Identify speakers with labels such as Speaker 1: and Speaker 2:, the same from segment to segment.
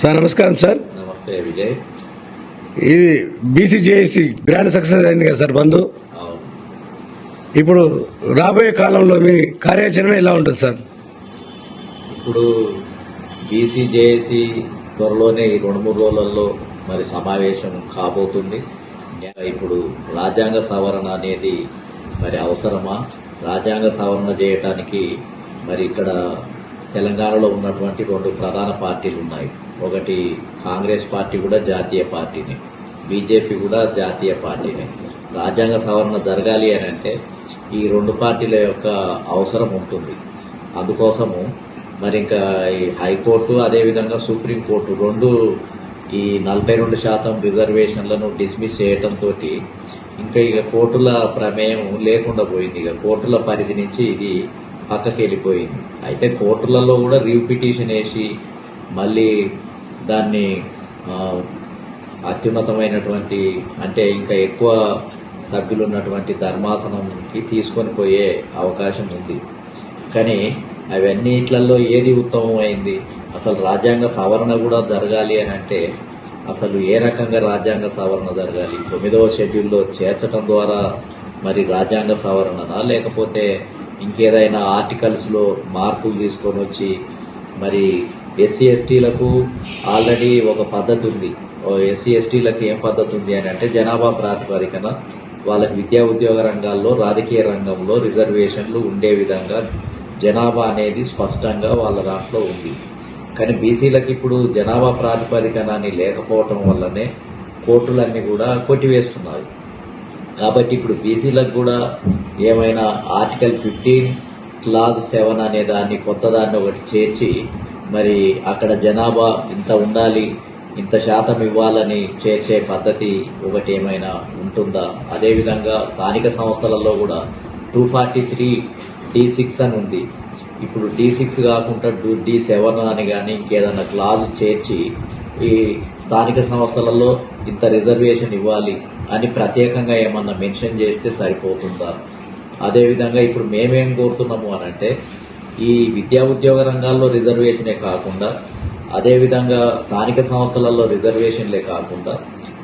Speaker 1: Sir నమస్కారం sir.
Speaker 2: నమస్తే విజయ్.
Speaker 1: ఇది బీసీజేఏసీ గ్రాండ్ సక్సెస్ అయింది కదా సార్ బంధు? ఇప్పుడు రాబోయే కాలంలో మీ కార్యాచరణ ఎలా ఉంటుంది సార్?
Speaker 2: ఇప్పుడు బీసీ జేఏసీ త్వరలోనే ఈ రెండు మూడు రోజులలో మరి సమావేశం కాబోతుంది. ఇప్పుడు రాజ్యాంగ సవరణ అనేది మరి అవసరమా? రాజ్యాంగ సవరణ చేయటానికి మరి ఇక్కడ తెలంగాణలో ఉన్నటువంటి రెండు ప్రధాన పార్టీలు ఉన్నాయి. ఒకటి కాంగ్రెస్ పార్టీ కూడా జాతీయ పార్టీని. బీజేపీ కూడా జాతీయ పార్టీని. రాజ్యాంగ సవరణ జరగాలి అని అంటే ఈ రెండు పార్టీల యొక్క అవసరం ఉంటుంది. అందుకోసము మరి ఇంకా ఈ హైకోర్టు అదేవిధంగా సుప్రీంకోర్టు రెండు ఈ నలభై రెండు శాతం రిజర్వేషన్లను డిస్మిస్ చేయటంతో ఇంకా ఇక కోర్టుల ప్రమేయం లేకుండా పోయింది. ఇక కోర్టుల పరిధి నుంచి ఇది పక్కకి వెళ్ళిపోయింది అయితే కోర్టులలో కూడా రీపిటిషన్ వేసి మళ్ళీ దాన్ని అత్యున్నతమైనటువంటి అంటే ఇంకా ఎక్కువ సభ్యులు ఉన్నటువంటి ధర్మాసనంకి తీసుకొని పోయే అవకాశం ఉంది. కానీ అవన్నిట్లలో ఏది ఉత్తమమైంది? అసలు రాజ్యాంగ సవరణ కూడా జరగాలి అని అంటే అసలు ఏ రకంగా రాజ్యాంగ సవరణ జరగాలి? తొమ్మిదవ షెడ్యూల్లో చేర్చడం ద్వారా మరి రాజ్యాంగ సవరణనా? లేకపోతే ఇంకేదైనా ఆర్టికల్స్లో మార్పులు తీసుకొని వచ్చి మరి ఎస్సీ ఎస్టీలకు ఆల్రెడీ ఒక పద్ధతి ఉంది. ఎస్సీ ఎస్టీలకు ఏం పద్ధతి ఉంది అని అంటే జనాభా ప్రాతిపదికన వాళ్ళకి విద్యా ఉద్యోగ రంగాల్లో రాజకీయ రంగంలో రిజర్వేషన్లు ఉండే విధంగా జనాభా అనేది స్పష్టంగా వాళ్ళ దాంట్లో ఉంది. కానీ బీసీలకు ఇప్పుడు జనాభా ప్రాతిపదికన అని లేకపోవటం వల్లనే కోర్టులన్నీ కూడా కొట్టివేస్తున్నారు. కాబట్టి ఇప్పుడు బీసీలకు కూడా ఏమైనా ఆర్టికల్ ఫిఫ్టీన్ క్లాజ్ సెవెన్ అనే దాన్ని కొత్త దాన్ని ఒకటి చేర్చి మరి అక్కడ జనాభా ఇంత ఉండాలి ఇంత శాతం ఇవ్వాలని చేర్చే పద్ధతి ఒకటి ఏమైనా ఉంటుందా? అదేవిధంగా స్థానిక సంస్థలలో కూడా two forty three D six అని ఉంది. ఇప్పుడు డి సిక్స్ కాకుండా టూ డి సెవెన్ అని కానీ ఇంకేదైనా క్లాజ్ చేర్చి ఈ స్థానిక సంస్థలలో ఇంత రిజర్వేషన్ ఇవ్వాలి అని ప్రత్యేకంగా ఏమన్నా మెన్షన్ చేస్తే సరిపోతుందా? అదేవిధంగా ఇప్పుడు మేమేం కోరుతున్నాము అని అంటే ఈ విద్యా ఉద్యోగ రంగాల్లో రిజర్వేషనే కాకుండా అదేవిధంగా స్థానిక సంస్థలలో రిజర్వేషన్లే కాకుండా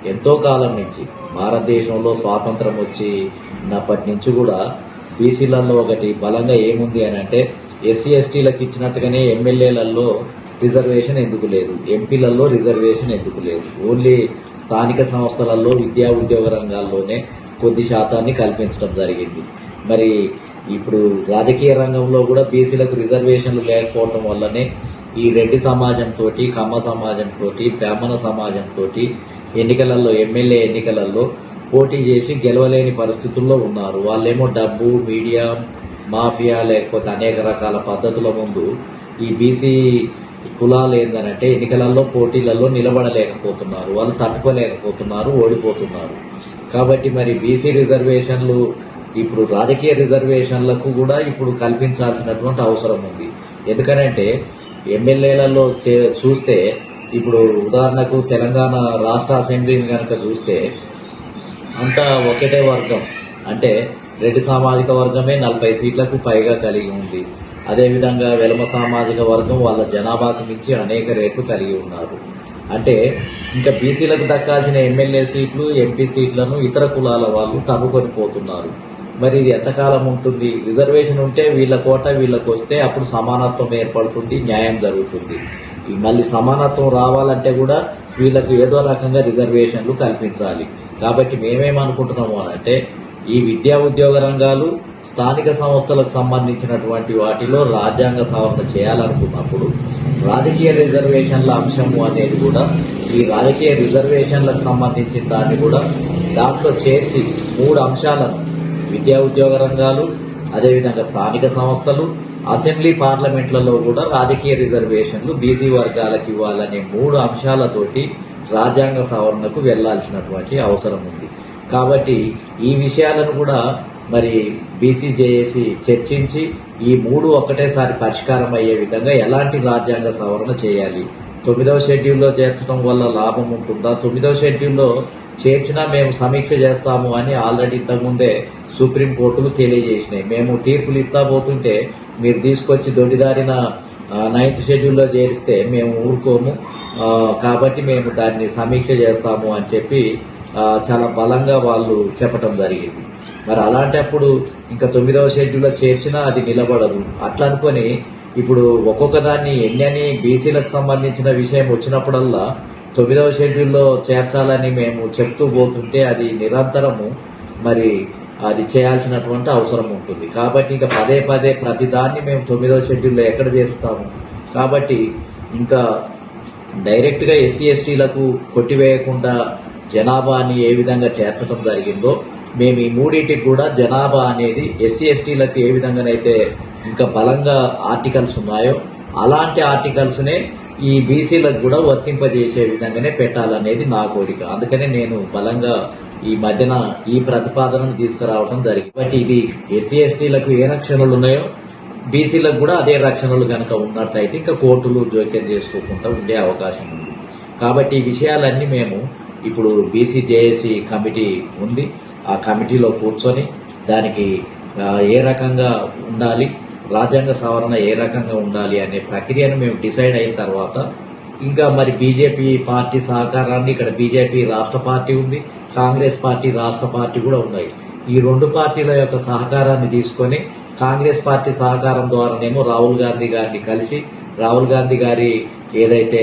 Speaker 2: ఎంతో కాలం నుంచి భారతదేశంలో స్వాతంత్రం వచ్చినప్పటి నుంచి కూడా బీసీలలో ఒకటి బలంగా ఏముంది అని అంటే ఎస్సీ ఎస్టీలకు ఇచ్చినట్టుగానే ఎమ్మెల్యేలలో రిజర్వేషన్ ఎందుకు లేదు? ఎంపీలలో రిజర్వేషన్ ఎందుకు లేదు? ఓన్లీ స్థానిక సంస్థలలో విద్యా ఉద్యోగ రంగాల్లోనే కొద్ది శాతాన్ని కల్పించడం జరిగింది. మరి ఇప్పుడు రాజకీయ రంగంలో కూడా బీసీలకు రిజర్వేషన్లు లేకపోవటం వల్లనే ఈ రెడ్డి సమాజంతో కమ్మ సమాజంతో బ్రాహ్మణ సమాజంతో ఎన్నికలలో ఎమ్మెల్యే ఎన్నికలలో పోటీ చేసి గెలవలేని పరిస్థితుల్లో ఉన్నారు. వాళ్ళేమో డబ్బు మీడియా మాఫియా లేకపోతే అనేక రకాల పద్ధతుల ముందు ఈ బీసీ కులాలు ఏందనంటే ఎన్నికలలో పోటీలలో నిలబడలేకపోతున్నారు. వాళ్ళు తట్టుకోలేకపోతున్నారు ఓడిపోతున్నారు. కాబట్టి మరి బీసీ రిజర్వేషన్లు ఇప్పుడు రాజకీయ రిజర్వేషన్లకు కూడా ఇప్పుడు కల్పించాల్సినటువంటి అవసరం ఉంది. ఎందుకనంటే ఎమ్మెల్యేలలో చే- చూస్తే ఇప్పుడు ఉదాహరణకు తెలంగాణ రాష్ట్ర అసెంబ్లీని కనుక చూస్తే అంతా ఒకటే వర్గం. అంటే రెడ్డి సామాజిక వర్గమే నలభై సీట్లకు పైగా కలిగి ఉంది. అదేవిధంగా వెలమ సామాజిక వర్గం వాళ్ళ జనాభాకు మించి అనేక రేట్లు కలిగి ఉన్నారు. అంటే ఇంకా బీసీలకు దక్కాల్సిన ఎమ్మెల్యే సీట్లు ఎంపీ సీట్లను ఇతర కులాల వాళ్ళు తనుకొని పోతున్నారు. మరి ఇది ఎంతకాలం ఉంటుంది? రిజర్వేషన్ ఉంటే వీళ్ళ కోట వీళ్ళకి వస్తే అప్పుడు సమానత్వం ఏర్పడుతుంది న్యాయం జరుగుతుంది. మళ్ళీ సమానత్వం రావాలంటే కూడా వీళ్ళకి ఏదో రకంగా రిజర్వేషన్లు కల్పించాలి. కాబట్టి మేమేమనుకుంటున్నాము అంటే ఈ విద్యా ఉద్యోగ రంగాలు స్థానిక సంస్థలకు సంబంధించినటువంటి వాటిలో రాజ్యాంగ సవరణ చేయాలనుకున్నప్పుడు రాజకీయ రిజర్వేషన్ల అంశము అనేది కూడా ఈ రాజకీయ రిజర్వేషన్లకు సంబంధించిన దాన్ని కూడా దాంట్లో చేర్చి మూడు అంశాలను విద్యా ఉద్యోగ రంగాలు అదేవిధంగా స్థానిక సంస్థలు అసెంబ్లీ పార్లమెంట్లలో కూడా రాజకీయ రిజర్వేషన్లు బీసీ వర్గాలకు ఇవ్వాలనే మూడు అంశాలతోటి రాజ్యాంగ సవరణకు వెళ్ళాల్సినటువంటి అవసరం ఉంది. కాబట్టి ఈ విషయాలను కూడా మరి బీసీజేఏసీ చర్చించి ఈ మూడు ఒక్కటేసారి పరిష్కారం అయ్యే విధంగా ఎలాంటి రాజ్యాంగ సవరణ చేయాలి తొమ్మిదవ షెడ్యూల్లో చేర్చడం వల్ల లాభం ఉంటుందా? తొమ్మిదవ షెడ్యూల్లో చేర్చినా మేము సమీక్ష చేస్తాము అని ఆల్రెడీ ఇంతకుముందే సుప్రీంకోర్టులు తెలియజేసినాయి. మేము తీర్పులు ఇస్తా పోతుంటే మీరు తీసుకొచ్చి దొడిదారిన నైన్త్ షెడ్యూల్లో చేరిస్తే మేము ఊరుకోము. కాబట్టి మేము దాన్ని సమీక్ష చేస్తాము అని చెప్పి చాలా బలంగా వాళ్ళు చెప్పటం జరిగింది. మరి అలాంటప్పుడు ఇంకా తొమ్మిదవ షెడ్యూల్లో చేర్చినా అది నిలబడదు. అట్లా అనుకొని ఇప్పుడు ఒక్కొక్క దాన్ని ఎన్ని బీసీలకు సంబంధించిన విషయం వచ్చినప్పుడల్లా తొమ్మిదవ షెడ్యూల్లో చేర్చాలని మేము చెప్తూ పోతుంటే అది నిరంతరము మరి అది చేయాల్సినటువంటి అవసరం ఉంటుంది. కాబట్టి ఇంకా పదే పదే ప్రతి దాన్ని మేము తొమ్మిదవ షెడ్యూల్లో ఎక్కడ చేస్తాము? కాబట్టి ఇంకా డైరెక్ట్గా ఎస్సీ ఎస్టీలకు కొట్టివేయకుండా జనాభాని ఏ విధంగా చేర్చడం జరిగిందో మేము ఈ మూడింటికి కూడా జనాభా అనేది ఎస్సీ ఎస్టీలకు ఏ విధంగానైతే ఇంకా బలంగా ఆర్టికల్స్ ఉన్నాయో అలాంటి ఆర్టికల్స్నే ఈ బీసీలకు కూడా వర్తింపజేసే విధంగానే పెట్టాలనేది నా కోరిక. అందుకనే నేను బలంగా ఈ మధ్యన ఈ ప్రతిపాదనను తీసుకురావడం జరిగింది. బట్ ఇది ఎస్సీ ఎస్టీలకు ఏ రక్షణలు ఉన్నాయో బీసీలకు కూడా అదే రక్షణలు కనుక ఉన్నట్లయితే ఇంకా కోర్టులు జోక్యం చేసుకోకుండా ఉండే అవకాశం ఉంది. కాబట్టి ఈ విషయాలన్నీ మేము ఇప్పుడు బీసీజేఏసీ కమిటీ ఉంది. ఆ కమిటీలో కూర్చొని దానికి ఏ రకంగా ఉండాలి రాజ్యాంగ సవరణ ఏ రకంగా ఉండాలి అనే ప్రక్రియను మేము డిసైడ్ అయిన తర్వాత ఇంకా మరి బీజేపీ పార్టీ సహకారాన్ని ఇక్కడ బీజేపీ రాష్ట్ర పార్టీ ఉంది కాంగ్రెస్ పార్టీ రాష్ట్ర పార్టీ కూడా ఉన్నాయి. ఈ రెండు పార్టీల యొక్క సహకారాన్ని తీసుకొని కాంగ్రెస్ పార్టీ సహకారం ద్వారానేమో రాహుల్ గాంధీ గారిని కలిసి రాహుల్ గాంధీ గారి ఏదైతే